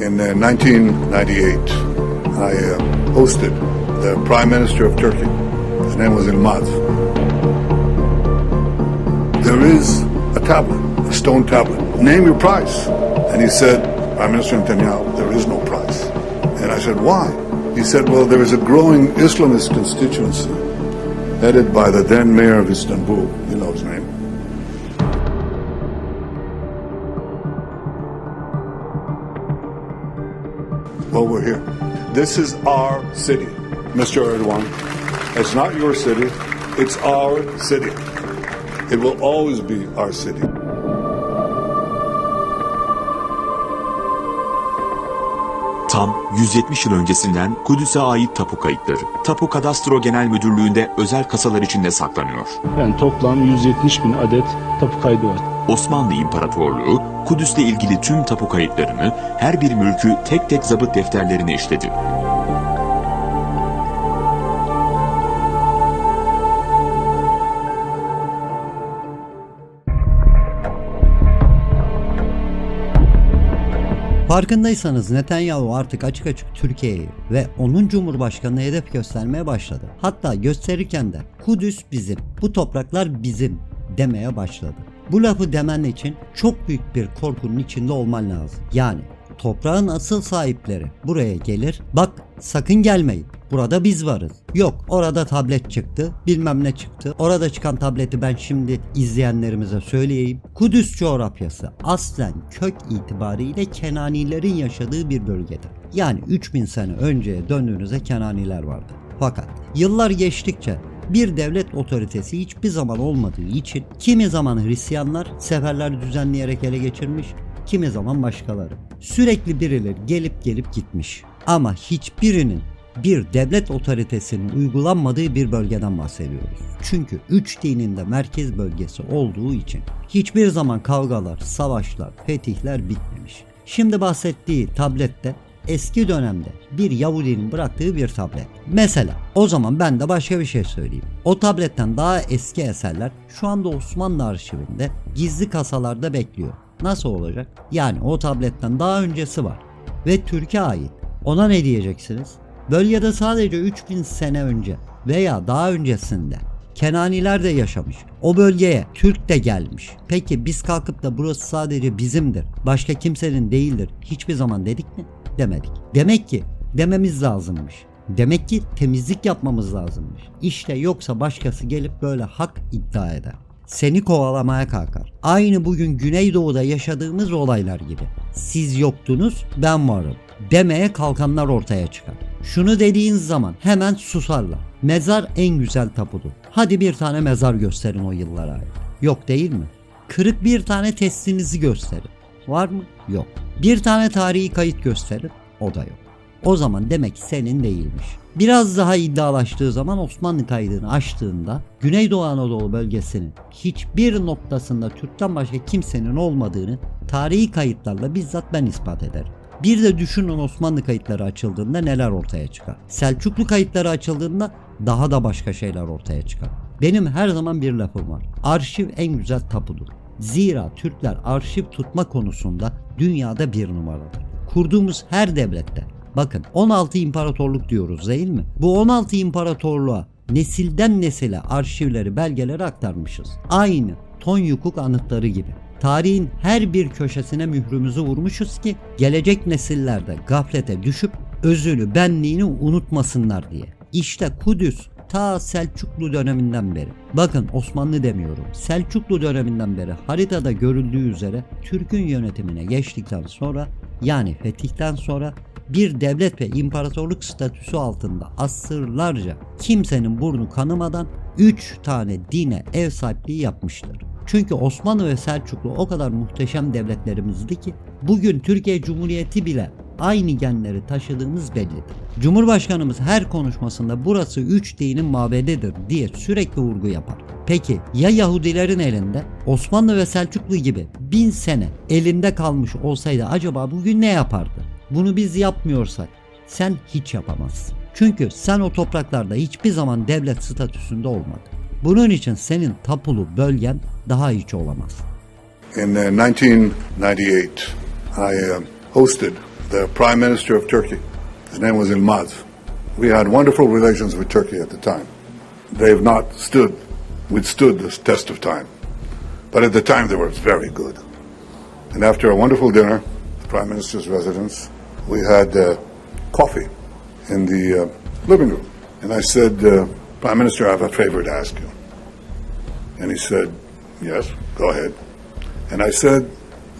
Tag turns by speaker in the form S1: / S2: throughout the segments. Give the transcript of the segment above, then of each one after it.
S1: In uh, 1998, I uh, hosted the Prime Minister of Turkey. His name was Ilmaz. There is a tablet, a stone tablet. Name your price. And he said, Prime Minister Netanyahu, there is no price. And I said, why? He said, well, there is a growing Islamist constituency headed by the then mayor of Istanbul. You know his name. We're here. This is our city, Mr. Erdogan. It's not your city, it's our city. It will always be our city.
S2: 170 yıl öncesinden Kudüs'e ait tapu kayıtları. Tapu Kadastro Genel Müdürlüğü'nde özel kasalar içinde saklanıyor.
S3: Yani toplam 170 bin adet tapu kaydı var.
S2: Osmanlı İmparatorluğu Kudüs'le ilgili tüm tapu kayıtlarını, her bir mülkü tek tek zabıt defterlerine işledi.
S4: Farkındaysanız Netanyahu artık açık açık Türkiye'yi ve onun Cumhurbaşkanı'na hedef göstermeye başladı. Hatta gösterirken de Kudüs bizim, bu topraklar bizim demeye başladı. Bu lafı demen için çok büyük bir korkunun içinde olman lazım. Yani toprağın asıl sahipleri buraya gelir. Bak sakın gelmeyin. Burada biz varız. Yok orada tablet çıktı. Bilmem ne çıktı. Orada çıkan tableti ben şimdi izleyenlerimize söyleyeyim. Kudüs coğrafyası aslen kök itibariyle Kenanilerin yaşadığı bir bölgedir. Yani 3000 sene önceye döndüğünüzde Kenaniler vardı. Fakat yıllar geçtikçe bir devlet otoritesi hiçbir zaman olmadığı için kimi zaman Hristiyanlar seferler düzenleyerek ele geçirmiş, kimi zaman başkaları. Sürekli birileri gelip gelip gitmiş. Ama hiçbirinin bir devlet otoritesinin uygulanmadığı bir bölgeden bahsediyoruz. Çünkü üç dinin de merkez bölgesi olduğu için hiçbir zaman kavgalar, savaşlar, fetihler bitmemiş. Şimdi bahsettiği tablette eski dönemde bir Yahudinin bıraktığı bir tablet. Mesela o zaman ben de başka bir şey söyleyeyim. O tabletten daha eski eserler şu anda Osmanlı arşivinde gizli kasalarda bekliyor. Nasıl olacak? Yani o tabletten daha öncesi var ve Türkiye ait. Ona ne diyeceksiniz? Bölgede sadece 3000 sene önce veya daha öncesinde Kenaniler de yaşamış. O bölgeye Türk de gelmiş. Peki biz kalkıp da burası sadece bizimdir. Başka kimsenin değildir. Hiçbir zaman dedik mi? Demedik. Demek ki dememiz lazımmış. Demek ki temizlik yapmamız lazımmış. İşte yoksa başkası gelip böyle hak iddia eder. Seni kovalamaya kalkar. Aynı bugün Güneydoğu'da yaşadığımız olaylar gibi. Siz yoktunuz, ben varım demeye kalkanlar ortaya çıkar. Şunu dediğiniz zaman hemen susarlar. Mezar en güzel tapudur. Hadi bir tane mezar gösterin o yıllara ait. Yok değil mi? Kırık bir tane testinizi gösterin. Var mı? Yok. Bir tane tarihi kayıt gösterin. O da yok. O zaman demek senin değilmiş. Biraz daha iddialaştığı zaman Osmanlı kaydını açtığında Güneydoğu Anadolu bölgesinin hiçbir noktasında Türk'ten başka kimsenin olmadığını tarihi kayıtlarla bizzat ben ispat ederim. Bir de düşünün Osmanlı kayıtları açıldığında neler ortaya çıkar. Selçuklu kayıtları açıldığında daha da başka şeyler ortaya çıkar. Benim her zaman bir lafım var. Arşiv en güzel tapudur. Zira Türkler arşiv tutma konusunda dünyada bir numaradır. Kurduğumuz her devlette Bakın 16 imparatorluk diyoruz değil mi? Bu 16 imparatorluğa nesilden nesile arşivleri, belgeleri aktarmışız. Aynı Tonyukuk anıtları gibi. Tarihin her bir köşesine mührümüzü vurmuşuz ki gelecek nesillerde gaflete düşüp özünü, benliğini unutmasınlar diye. İşte Kudüs ta Selçuklu döneminden beri. Bakın Osmanlı demiyorum. Selçuklu döneminden beri haritada görüldüğü üzere Türk'ün yönetimine geçtikten sonra yani fetihten sonra bir devlet ve imparatorluk statüsü altında asırlarca kimsenin burnu kanımadan 3 tane dine ev sahipliği yapmıştır. Çünkü Osmanlı ve Selçuklu o kadar muhteşem devletlerimizdi ki bugün Türkiye Cumhuriyeti bile aynı genleri taşıdığımız bellidir. Cumhurbaşkanımız her konuşmasında burası üç dinin mabedidir diye sürekli vurgu yapar. Peki ya Yahudilerin elinde Osmanlı ve Selçuklu gibi bin sene elinde kalmış olsaydı acaba bugün ne yapardı? Bunu biz yapmıyorsak sen hiç yapamazsın. Çünkü sen o topraklarda hiçbir zaman devlet statüsünde olmadın. Bunun için senin tapulu bölgen daha hiç olamaz.
S1: In uh, 1998, I uh, hosted the Prime Minister of Turkey. His name was Ilmaz. We had wonderful relations with Turkey at the time. They've not stood, withstood this test of time. But at the time, they were very good. And after a wonderful dinner, the Prime Minister's residence, we had uh, coffee in the uh, living room. And I said, uh, Prime Minister, I have a favor to ask you. And he said, Yes, go ahead. And I said,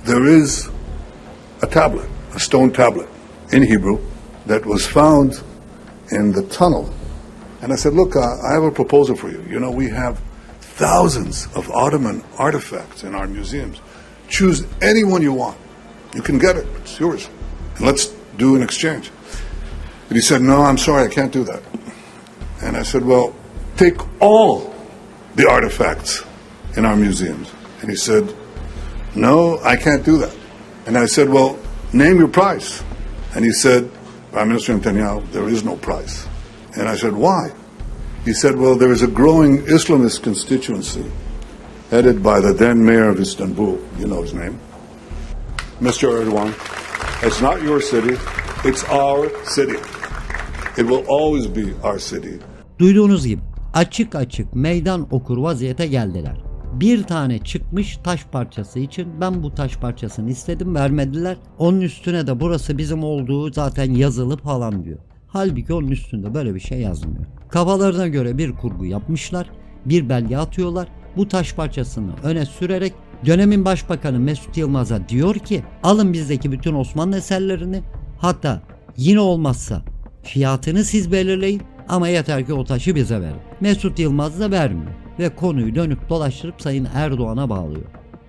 S1: There is a tablet, a stone tablet in Hebrew that was found in the tunnel. And I said, Look, uh, I have a proposal for you. You know, we have thousands of Ottoman artifacts in our museums. Choose any one you want. You can get it, it's yours. Let's do an exchange. And he said, No, I'm sorry, I can't do that. And I said, Well, take all the artifacts in our museums. And he said, No, I can't do that. And I said, Well, name your price. And he said, Prime Minister Netanyahu, there is no price. And I said, Why? He said, Well, there is a growing Islamist constituency headed by the then mayor of Istanbul. You know his name. Mr. Erdogan, it's not your city, it's our city. It will always be our city.
S4: Duyduğunuz gibi açık açık meydan okur vaziyete geldiler. Bir tane çıkmış taş parçası için ben bu taş parçasını istedim vermediler. Onun üstüne de burası bizim olduğu zaten yazılı falan diyor. Halbuki onun üstünde böyle bir şey yazmıyor. Kafalarına göre bir kurgu yapmışlar. Bir belge atıyorlar. Bu taş parçasını öne sürerek dönemin başbakanı Mesut Yılmaz'a diyor ki alın bizdeki bütün Osmanlı eserlerini hatta yine olmazsa Fiyatını siz belirleyin ama yeter ki o taşı bize verin. Mesut Yılmaz da vermiyor ve konuyu dönüp dolaştırıp Sayın Erdoğan'a bağlıyor.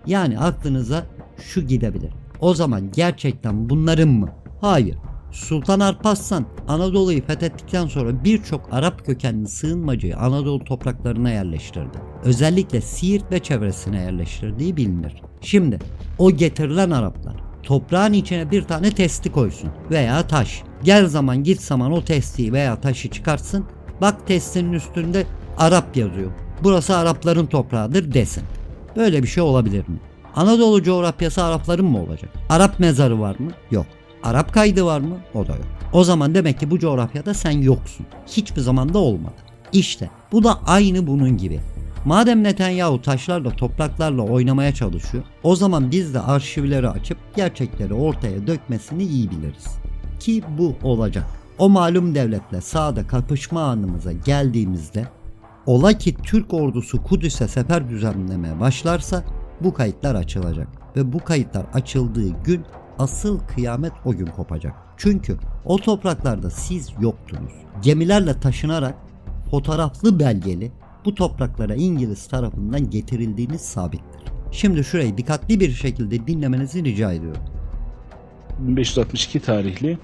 S4: Yani aklınıza şu gidebilir. O zaman gerçekten bunların mı? Hayır. Sultan Alparslan Anadolu'yu fethettikten sonra birçok Arap kökenli sığınmacıyı Anadolu topraklarına yerleştirdi. Özellikle Siirt ve çevresine yerleştirdiği bilinir. Şimdi o getirilen Araplar toprağın içine bir tane testi koysun veya taş. Gel zaman git zaman o testiyi veya taşı çıkartsın. Bak testinin üstünde Arap yazıyor. Burası Arapların toprağıdır desin. Böyle bir şey olabilir mi? Anadolu coğrafyası Arapların mı olacak? Arap mezarı var mı? Yok. Arap kaydı var mı? O da yok. O zaman demek ki bu coğrafyada sen yoksun. Hiçbir zaman da olmadı. İşte bu da aynı bunun gibi. Madem Netanyahu taşlarla topraklarla oynamaya çalışıyor, o zaman biz de arşivleri açıp gerçekleri ortaya dökmesini iyi biliriz. Ki bu olacak. O malum devletle sağda kapışma anımıza geldiğimizde ola ki Türk ordusu Kudüs'e sefer düzenlemeye başlarsa bu kayıtlar açılacak. Ve bu kayıtlar açıldığı gün asıl kıyamet o gün kopacak. Çünkü o topraklarda siz yoktunuz. Gemilerle taşınarak fotoğraflı belgeli bu topraklara İngiliz tarafından getirildiğiniz sabittir. Şimdi şurayı dikkatli bir şekilde dinlemenizi rica ediyorum.
S3: 1562 tarihli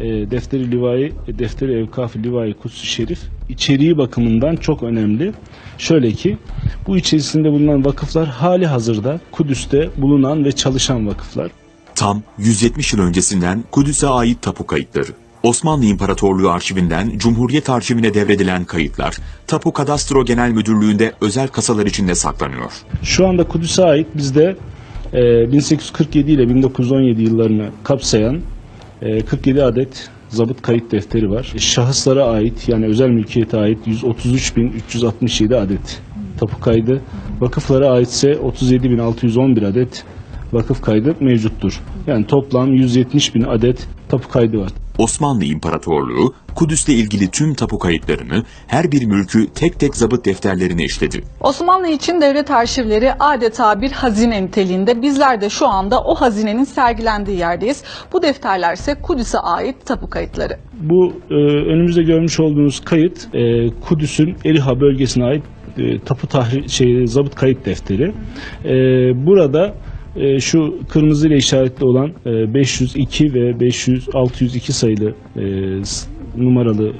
S3: e, Defteri Livai, Defteri Evkaf Livai Kutsu Şerif içeriği bakımından çok önemli. Şöyle ki bu içerisinde bulunan vakıflar hali hazırda Kudüs'te bulunan ve çalışan vakıflar.
S2: Tam 170 yıl öncesinden Kudüs'e ait tapu kayıtları. Osmanlı İmparatorluğu arşivinden Cumhuriyet arşivine devredilen kayıtlar, Tapu Kadastro Genel Müdürlüğü'nde özel kasalar içinde saklanıyor.
S3: Şu anda Kudüs'e ait bizde e, 1847 ile 1917 yıllarını kapsayan e, 47 adet zabıt kayıt defteri var. Şahıslara ait yani özel mülkiyete ait 133.367 adet tapu kaydı. Vakıflara aitse 37.611 adet vakıf kaydı mevcuttur. Yani toplam 170.000 adet tapu kaydı var.
S2: Osmanlı İmparatorluğu, Kudüs'le ilgili tüm tapu kayıtlarını, her bir mülkü tek tek zabıt defterlerine işledi.
S5: Osmanlı için devlet arşivleri adeta bir hazine niteliğinde. Bizler de şu anda o hazinenin sergilendiği yerdeyiz. Bu defterler ise Kudüs'e ait tapu kayıtları.
S3: Bu e, önümüzde görmüş olduğunuz kayıt e, Kudüs'ün Eriha bölgesine ait e, tapu tahri şey zabıt kayıt defteri. E, burada e, şu kırmızı ile işaretli olan e, 502 ve 500 602 sayılı e, numaralı e,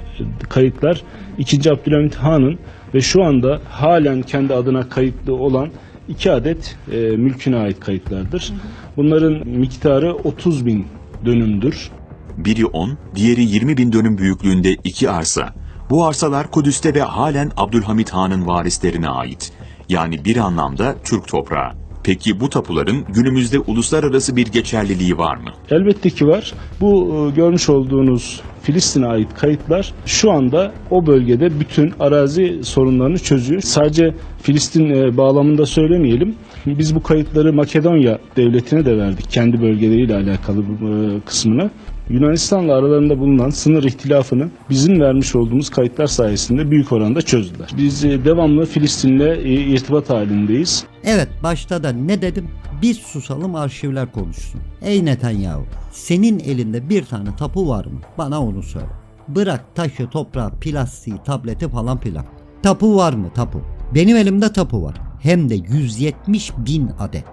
S3: kayıtlar 2. Abdülhamit Han'ın ve şu anda halen kendi adına kayıtlı olan iki adet e, mülküne ait kayıtlardır. Bunların miktarı 30 bin dönümdür.
S2: Biri 10, diğeri 20 bin dönüm büyüklüğünde iki arsa. Bu arsalar Kudüs'te ve halen Abdülhamit Han'ın varislerine ait. Yani bir anlamda Türk toprağı. Peki bu tapuların günümüzde uluslararası bir geçerliliği var mı?
S3: Elbette ki var. Bu e, görmüş olduğunuz Filistin'e ait kayıtlar şu anda o bölgede bütün arazi sorunlarını çözüyor. Sadece Filistin e, bağlamında söylemeyelim. Biz bu kayıtları Makedonya devletine de verdik. Kendi bölgeleriyle alakalı e, kısmına. Yunanistan'la aralarında bulunan sınır ihtilafını bizim vermiş olduğumuz kayıtlar sayesinde büyük oranda çözdüler. Biz e, devamlı Filistin'le e, irtibat halindeyiz.
S4: Evet başta da ne dedim? Biz susalım arşivler konuşsun. Ey Netanyahu senin elinde bir tane tapu var mı? Bana onu söyle. Bırak taşı, toprağı, plastiği, tableti falan filan. Tapu var mı tapu? Benim elimde tapu var. Hem de 170 bin adet.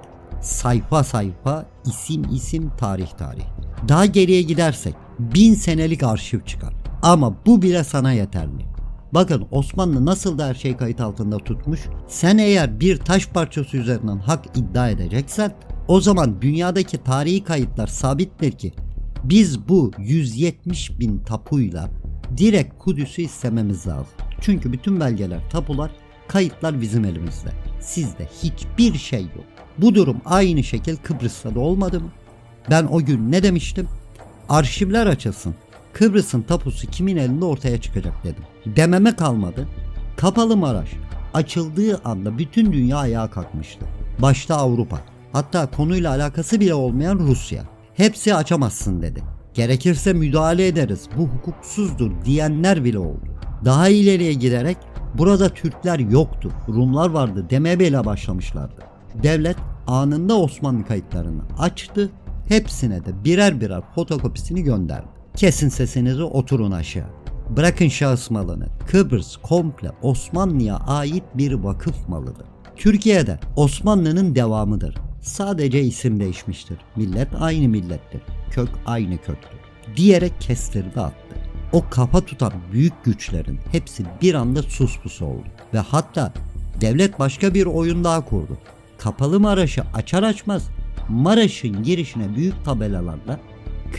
S4: Sayfa sayfa, isim isim, tarih tarih. Daha geriye gidersek bin senelik arşiv çıkar. Ama bu bile sana yeterli. Bakın Osmanlı nasıl da her şeyi kayıt altında tutmuş. Sen eğer bir taş parçası üzerinden hak iddia edeceksen o zaman dünyadaki tarihi kayıtlar sabittir ki biz bu 170 bin tapuyla direkt Kudüs'ü istememiz lazım. Çünkü bütün belgeler, tapular, kayıtlar bizim elimizde. Sizde hiçbir şey yok. Bu durum aynı şekil Kıbrıs'ta da olmadı mı? Ben o gün ne demiştim? Arşivler açılsın. Kıbrıs'ın tapusu kimin elinde ortaya çıkacak dedim. Dememe kalmadı. Kapalı Maraş açıldığı anda bütün dünya ayağa kalkmıştı. Başta Avrupa. Hatta konuyla alakası bile olmayan Rusya. Hepsi açamazsın dedi. Gerekirse müdahale ederiz. Bu hukuksuzdur diyenler bile oldu. Daha ileriye giderek burada Türkler yoktu. Rumlar vardı demeye bile başlamışlardı. Devlet anında Osmanlı kayıtlarını açtı. Hepsine de birer birer fotokopisini gönderdi. Kesin sesinizi oturun aşağı. Bırakın şahıs malını. Kıbrıs komple Osmanlı'ya ait bir vakıf malıdır. Türkiye'de Osmanlı'nın devamıdır. Sadece isim değişmiştir. Millet aynı millettir. Kök aynı köktür. Diyerek kestirdi attı. O kafa tutan büyük güçlerin hepsi bir anda suspus oldu. Ve hatta devlet başka bir oyun daha kurdu. Kapalı Maraş'ı açar açmaz Maraş'ın girişine büyük tabelalarla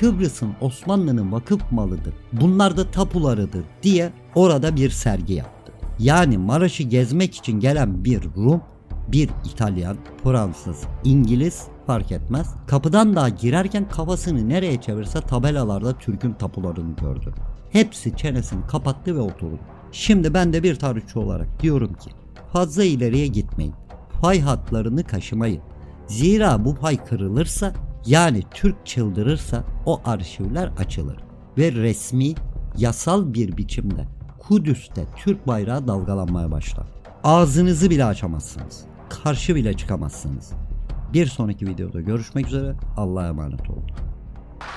S4: Kıbrıs'ın Osmanlı'nın vakıf malıdır. Bunlar da tapularıdır diye orada bir sergi yaptı. Yani Maraş'ı gezmek için gelen bir Rum, bir İtalyan, Fransız, İngiliz fark etmez. Kapıdan daha girerken kafasını nereye çevirse tabelalarda Türk'ün tapularını gördü. Hepsi çenesini kapattı ve oturdu. Şimdi ben de bir tarihçi olarak diyorum ki fazla ileriye gitmeyin. Pay hatlarını kaşımayın. Zira bu pay kırılırsa yani Türk çıldırırsa o arşivler açılır ve resmi yasal bir biçimde Kudüs'te Türk bayrağı dalgalanmaya başlar. Ağzınızı bile açamazsınız. Karşı bile çıkamazsınız. Bir sonraki videoda görüşmek üzere. Allah'a emanet olun.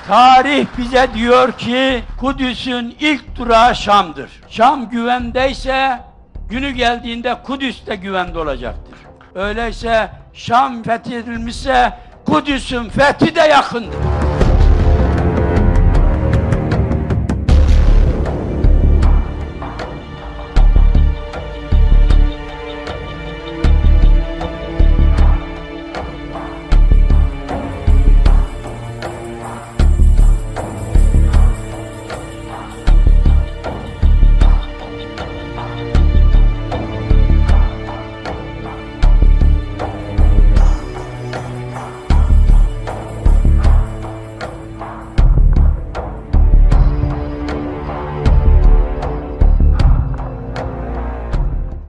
S6: Tarih bize diyor ki Kudüs'ün ilk durağı Şam'dır. Şam güvendeyse günü geldiğinde Kudüs de güvende olacaktır. Öyleyse Şam fethedilmişse Kudüs'ün fethi de yakındır.